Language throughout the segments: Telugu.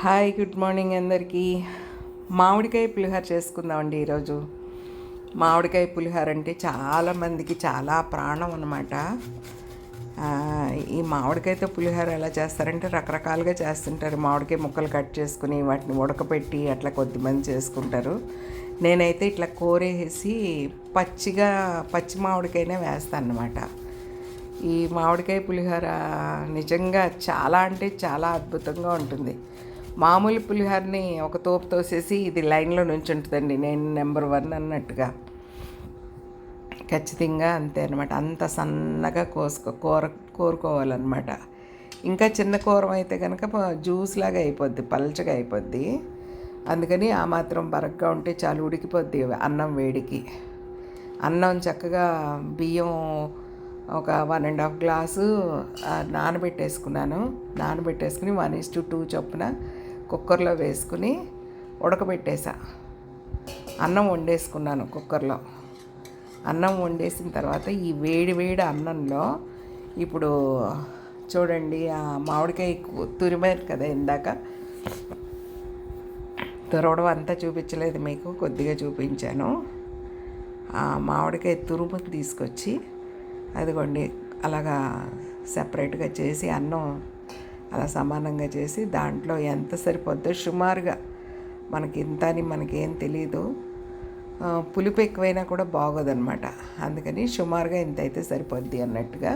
హాయ్ గుడ్ మార్నింగ్ అందరికీ. మామిడికాయ పులిహోర చేసుకుందామండి ఈరోజు. మామిడికాయ పులిహోర అంటే చాలామందికి చాలా ప్రాణం అనమాట ఈ మామిడికాయతో పులిహోర ఎలా చేస్తారంటే రకరకాలుగా చేస్తుంటారు. మామిడికాయ ముక్కలు కట్ చేసుకుని వాటిని ఉడకపెట్టి అట్లా కొద్దిమంది చేసుకుంటారు. నేనైతే ఇట్లా కోరేసి పచ్చిగా పచ్చి మామిడికాయనే వేస్తాను అనమాట ఈ మామిడికాయ పులిహోర నిజంగా చాలా అంటే చాలా అద్భుతంగా ఉంటుంది. మామూలు పులిహోరని ఒక తోపు తోసేసి ఇది లైన్లో నుంచి ఉంటుందండి. నేను నెంబర్ వన్ అన్నట్టుగా. ఖచ్చితంగా అంతే అనమాట అంత సన్నగా కోసుకో కూర కోరుకోవాలన్నమాట. ఇంకా చిన్న కూరం అయితే కనుక జ్యూస్ లాగా అయిపోద్ది పల్చగా అయిపోద్ది. అందుకని ఆ మాత్రం బరగ్గా ఉంటే చాలు ఉడికిపోద్ది అన్నం వేడికి. అన్నం చక్కగా బియ్యం ఒక వన్ అండ్ హాఫ్ గ్లాసు నానబెట్టేసుకున్నాను. నానబెట్టేసుకుని వన్ ఇస్ టు టూ చొప్పున కుక్కర్లో వేసుకుని ఉడకబెట్టేసా. అన్నం వండేసుకున్నాను కుక్కర్లో. అన్నం వండేసిన తర్వాత ఈ వేడి వేడి అన్నంలో ఇప్పుడు చూడండి ఆ మామిడికాయ తురిమారు కదా ఇందాక. తురవడం అంతా చూపించలేదు మీకు కొద్దిగా చూపించాను. ఆ మామిడికాయ తురుము తీసుకొచ్చి అదిగోండి అలాగా సపరేట్గా చేసి అన్నం అలా సమానంగా చేసి దాంట్లో ఎంత సరిపోద్దో సుమారుగా మనకి ఇంత అని మనకేం తెలియదు పులుపు ఎక్కువైనా కూడా బాగోదన్నమాట. అందుకని సుమారుగా ఇంత అయితే సరిపోద్ది అన్నట్టుగా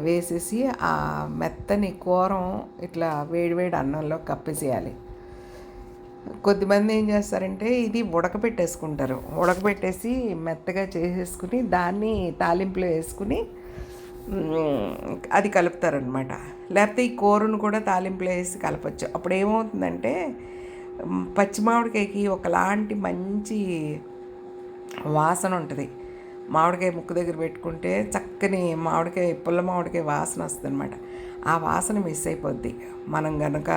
వేసేసి ఆ మెత్తని కూరం ఇట్లా వేడివేడి అన్నంలో కప్పేసేయాలి. కొద్దిమంది ఏం చేస్తారంటే ఇది ఉడకబెట్టేసుకుంటారు. ఉడకబెట్టేసి మెత్తగా చేసేసుకుని దాన్ని తాలింపులో వేసుకుని అది కలుపుతారనమాట. లేకపోతే ఈ కూరను కూడా తాలింపులో వేసి కలపచ్చు. అప్పుడు ఏమవుతుందంటే పచ్చి మామిడికాయకి ఒకలాంటి మంచి వాసన ఉంటుంది. మామిడికాయ ముక్కు దగ్గర పెట్టుకుంటే చక్కని మామిడికాయ పుల్ల మామిడికాయ వాసన వస్తుంది అనమాట ఆ వాసన మిస్ అయిపోద్ది. మనం కనుక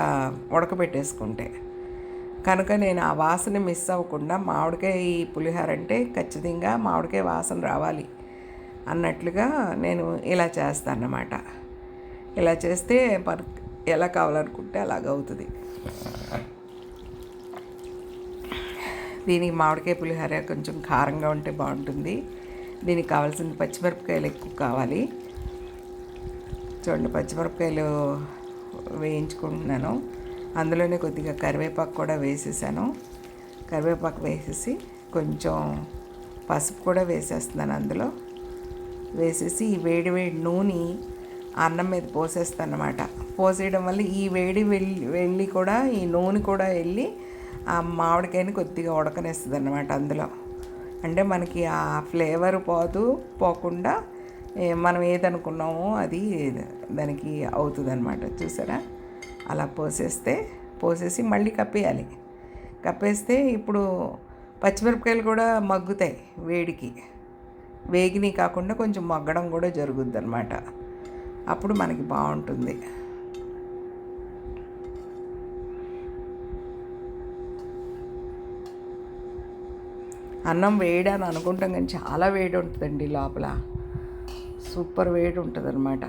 ఉడకబెట్టేసుకుంటే. కనుక నేను ఆ వాసన మిస్ అవ్వకుండా మామిడికాయ పులిహోర అంటే ఖచ్చితంగా మామిడికాయ వాసన రావాలి. అన్నట్లుగా నేను ఇలా చేస్తాను అన్నమాట ఇలా చేస్తే ఎలా కావాలనుకుంటే అలాగ అవుతుంది. దీనికి మామిడికాయ పులిహోర కొంచెం కారంగా ఉంటే బాగుంటుంది. దీనికి కావాల్సిన పచ్చిమిరపకాయలు ఎక్కువ కావాలి. చూడండి పచ్చిమిరపకాయలు వేయించుకుంటున్నాను. అందులోనే కొద్దిగా కరివేపాకు కూడా వేసేసాను. కరివేపాకు వేసేసి కొంచెం పసుపు కూడా వేసేస్తున్నాను అందులో. వేసేసి ఈ వేడి వేడి నూనె అన్నం మీద పోసేస్తాను అనమాట పోసేయడం వల్ల ఈ వేడి వెళ్ళి వెళ్ళి కూడా ఈ నూనె కూడా వెళ్ళి ఆ మామిడికాయని కొద్దిగా ఉడకనేస్తుంది అనమాట అందులో. అంటే మనకి ఆ ఫ్లేవర్ పోదు పోకుండా మనం ఏదనుకున్నామో అది దానికి అవుతుంది అనమాట చూసారా? అలా పోసేస్తే పోసేసి మళ్ళీ కప్పేయాలి. కప్పేస్తే ఇప్పుడు పచ్చిమిరపకాయలు కూడా మగ్గుతాయి వేడికి. వేగిని కాకుండా కొంచెం మగ్గడం కూడా జరుగుద్ది అనమాట అప్పుడు మనకి బాగుంటుంది. అన్నం వేడి అని అనుకుంటాం కానీ చాలా వేడి ఉంటుందండి లోపల. సూపర్ వేడి ఉంటుంది అనమాట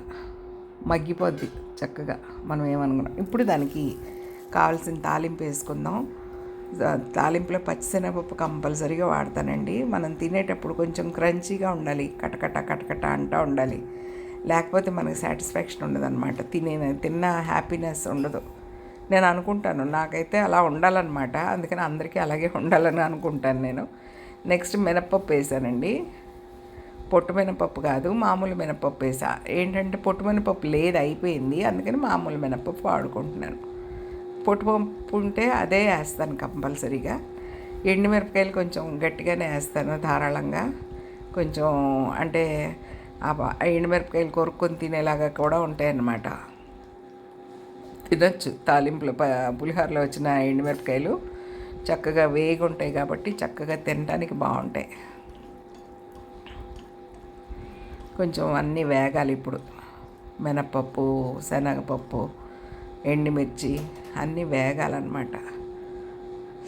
మగ్గిపోద్ది చక్కగా. మనం ఏమనుకున్నాం? ఇప్పుడు దానికి కావాల్సిన తాలింపు వేసుకుందాం. తాలింపులో పచ్చిశనగపప్పు కంపల్సరీగా వాడతానండి. మనం తినేటప్పుడు కొంచెం క్రంచీగా ఉండాలి. కటకట కటకట అంటూ ఉండాలి. లేకపోతే మనకి సాటిస్ఫాక్షన్ ఉండదన్నమాట. తినే తిన్న హ్యాపీనెస్ ఉండదు. నేను అనుకుంటాను. నాకైతే అలా ఉండాలన్నమాట. అందుకని అందరికీ అలాగే ఉండాలని అనుకుంటాను నేను. నెక్స్ట్ మినప్పప్పు వేసానండి. పొట్టు మినపప్పు కాదు మామూలు మినపప్పు వేసా. ఏంటంటే పొట్టు మినపప్పు లేదు అయిపోయింది. అందుకని మామూలు మినపప్పు వాడుకుంటున్నాను. పొట్టుపప్పు ఉంటే అదే వేస్తాను కంపల్సరీగా. ఎండుమిరపకాయలు కొంచెం గట్టిగానే వేస్తాను ధారాళంగా. కొంచెం అంటే ఎండుమిరపకాయలు కొరుక్కొని తినేలాగా కూడా ఉంటాయన్నమాట. తినచ్చు. తాలింపులో పులిహోరలో వచ్చిన ఎండుమిరపకాయలు చక్కగా వేగి ఉంటాయి కాబట్టి చక్కగా తినడానికి బాగుంటాయి. కొంచెం అన్నీ వేగాలి ఇప్పుడు. మినప్పప్పు శనగపప్పు ఎండుమిర్చి అన్నీ వేగాలన్నమాట.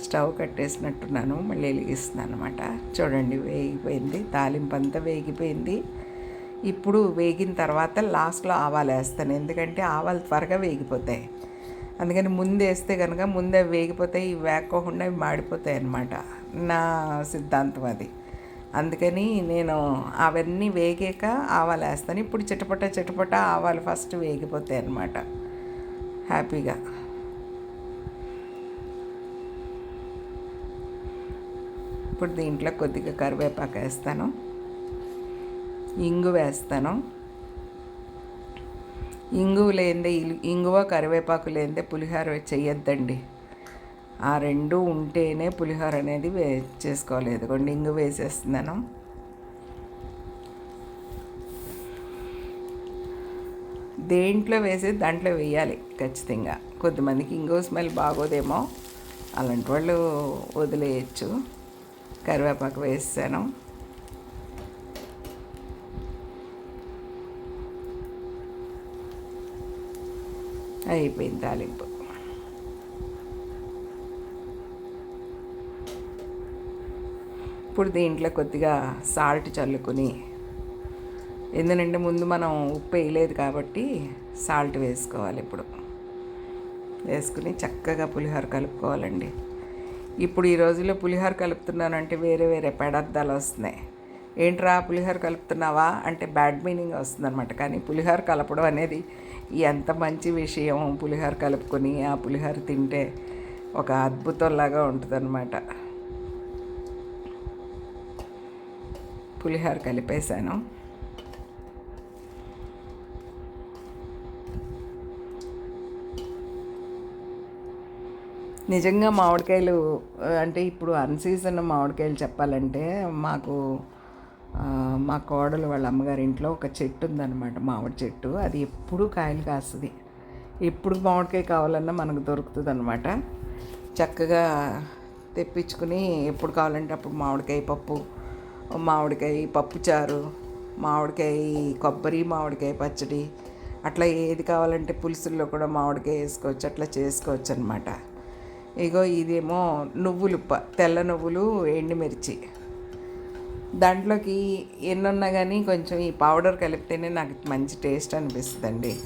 స్టవ్ కట్టేసినట్టున్నాను మళ్ళీ వెలిగిస్తున్నాను అనమాట చూడండి వేగిపోయింది. తాలింపు అంతా వేగిపోయింది. ఇప్పుడు వేగిన తర్వాత లాస్ట్లో ఆవాలు వేస్తాను. ఎందుకంటే ఆవాలు త్వరగా వేగిపోతాయి. అందుకని ముందు వేస్తే కనుక ముందే వేగిపోతాయి ఇవి వేగకోకుండా ఇవి మాడిపోతాయి అన్నమాట. నా సిద్ధాంతం అది. అందుకని నేను అవన్నీ వేగాక ఆవాలు వేస్తాను. ఇప్పుడు చిటపట చిటపట ఆవాలు ఫస్ట్ వేగిపోతాయి అన్నమాట. హ్యాపీగా. ఇప్పుడు దీంట్లో కొద్దిగా కరివేపాకు వేస్తాను. ఇంగు వేస్తాను. ఇంగువ లేదే ఇంగువ కరివేపాకు లేనిదే పులిహోర చేయొద్దండి ఆ రెండు ఉంటేనే పులిహోర అనేది వే చేసుకోవాలి. ఇదిగోండి ఇంగు వేసేస్తున్నాను. దేంట్లో వేసి దాంట్లో వేయాలి ఖచ్చితంగా. కొద్దిమందికి ఇంగో స్మెల్ బాగోదేమో. అలాంటి వాళ్ళు వదిలేయచ్చు. కరివేపాకు వేసాను. అయిపోయింది తాలింపు. ఇప్పుడు దీంట్లో కొద్దిగా సాల్ట్ చల్లుకొని ఎందుకంటే ముందు మనం ఉప్పు వేయలేదు కాబట్టి సాల్ట్ వేసుకోవాలి ఇప్పుడు. వేసుకుని చక్కగా పులిహోర కలుపుకోవాలండి. ఇప్పుడు ఈ రోజుల్లో పులిహోర కలుపుతున్నానంటే వేరే వేరే పెడద్దాలు వస్తున్నాయి. ఏంట్రా పులిహోర కలుపుతున్నావా అంటే బ్యాడ్ మీనింగ్ వస్తుందన్నమాట. కానీ పులిహోర కలపడం అనేది ఎంత మంచి విషయం. పులిహోర కలుపుకొని ఆ పులిహోర తింటే ఒక అద్భుతంలాగా ఉంటుందన్నమాట. పులిహోర కలిపేశాను. నిజంగా మామిడికాయలు అంటే ఇప్పుడు అన్సీజన్ మామిడికాయలు చెప్పాలంటే మాకు మా కోడలు వాళ్ళ అమ్మగారి ఇంట్లో ఒక చెట్టు ఉందన్నమాట మామిడి చెట్టు. అది ఎప్పుడూ కాయలు కాస్తుంది. ఎప్పుడు మామిడికాయ కావాలన్నా మనకు దొరుకుతుంది అనమాట చక్కగా తెప్పించుకుని ఎప్పుడు కావాలంటే అప్పుడు మామిడికాయ పప్పు మామిడికాయ పప్పుచారు మామిడికాయ కొబ్బరి మామిడికాయ పచ్చడి అట్లా ఏది కావాలంటే పులుసుల్లో కూడా మామిడికాయ వేసుకోవచ్చు అట్లా చేసుకోవచ్చు అనమాట ఇగో ఇదేమో నువ్వులు తెల్ల నువ్వులు ఎండుమిర్చి దాంట్లోకి ఎన్నున్నా కానీ కొంచెం ఈ పౌడర్ కలిపితేనే నాకు మంచి టేస్ట్ అనిపిస్తుందండి.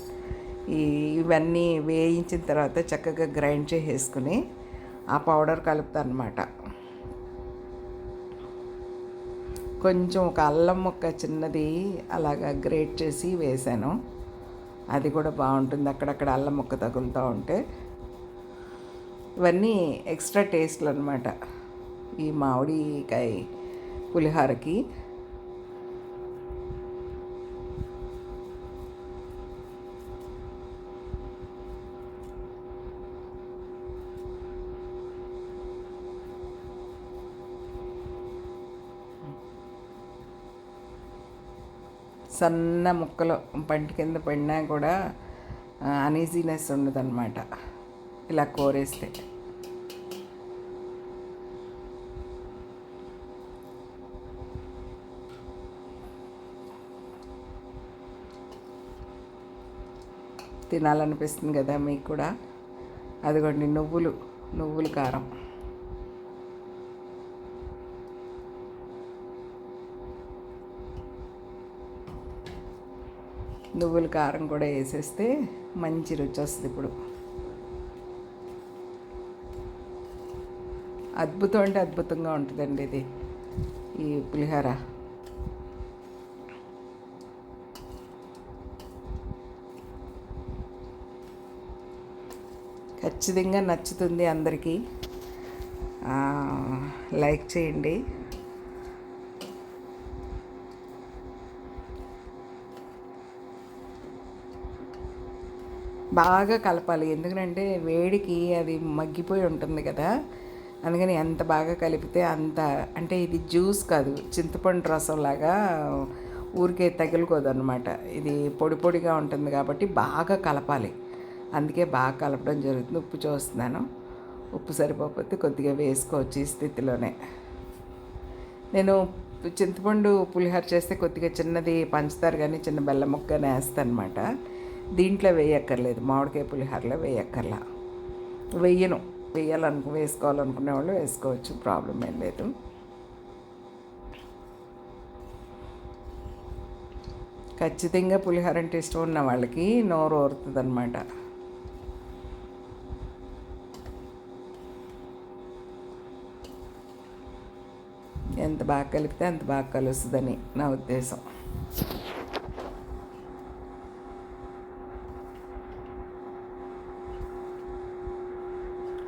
ఈ ఇవన్నీ వేయించిన తర్వాత చక్కగా గ్రైండ్ చేసేసుకుని ఆ పౌడర్ కలుపుతాను అనమాట కొంచెం ఒక అల్లం ముక్క చిన్నది అలాగా గ్రేట్ చేసి వేసాను. అది కూడా బాగుంటుంది. అక్కడక్కడ అల్లం ముక్క తగులుతూ ఉంటే ఇవన్నీ ఎక్స్ట్రా టేస్ట్లు అనమాట ఈ మామిడికాయ పులిహోరకి. సన్న ముక్కలు పంట కింద పడినా కూడా అనీజీనెస్ ఉండదన్నమాట. ఇలా కోరేస్తే తినాలనిపిస్తుంది కదా మీకు కూడా. అదిగోండి నువ్వులు నువ్వుల కారం. నువ్వుల కారం కూడా వేసేస్తే మంచి రుచి వస్తుంది ఇప్పుడు. అద్భుతం అంటే అద్భుతంగా ఉంటుందండి ఇది ఈ పులిహోర. ఖచ్చితంగా నచ్చుతుంది అందరికీ. లైక్ చేయండి. బాగా కలపాలి ఎందుకంటే వేడికి అది మగ్గిపోయి ఉంటుంది కదా. అందుకని ఎంత బాగా కలిపితే అంత అంటే ఇది జ్యూస్ కాదు చింతపండు రసం లాగా ఊరికే తగులుకోదు అనమాట ఇది పొడి పొడిగా ఉంటుంది కాబట్టి బాగా కలపాలి. అందుకే బాగా కలపడం జరుగుతుంది. ఉప్పు చూస్తున్నాను. ఉప్పు సరిపోతే కొద్దిగా వేసుకోవచ్చు ఈ స్థితిలోనే. నేను చింతపండు పులిహోర చేస్తే కొద్దిగా చిన్నది పంచదార కానీ చిన్న బెల్లం ముక్క కానీ వేస్తాను అనమాట దీంట్లో వేయక్కర్లేదు. మామిడికాయ పులిహోరలో వేయక్కర్లా. వెయ్యను వేయాలనుకు వేసుకోవాలనుకునే వాళ్ళు వేసుకోవచ్చు. ప్రాబ్లం ఏం లేదు. ఖచ్చితంగా పులిహోర అంటే ఇష్టం ఉన్న వాళ్ళకి నోరు ఓరుతుంది అనమాట ఎంత బాగా కలిపితే అంత బాగా కలుస్తుందని నా ఉద్దేశం.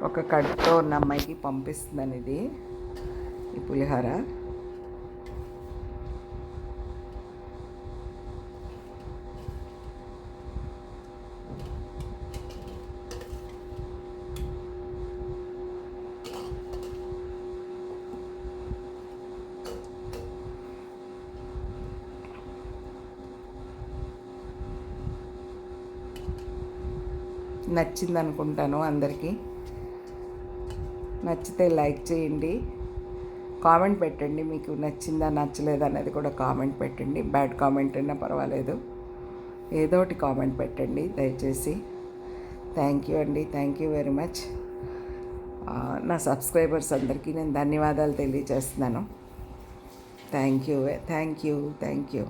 ఒక కడుపుతో ఉన్న అమ్మాయికి పంపిస్తుందని ఇది ఈ పులిహోర. నచ్చింది అనుకుంటాను అందరికీ. నచ్చితే లైక్ చేయండి. కామెంట్ పెట్టండి మీకు నచ్చిందా నచ్చలేదా అనేది కూడా కామెంట్ పెట్టండి. బ్యాడ్ కామెంట్ అయినా పర్వాలేదు. ఏదో ఒకటి కామెంట్ పెట్టండి దయచేసి. థ్యాంక్ యూ అండి. థ్యాంక్ యూ వెరీ మచ్ నా సబ్స్క్రైబర్స్ అందరికీ నేను ధన్యవాదాలు తెలియజేస్తున్నాను. Thank you thank you thank you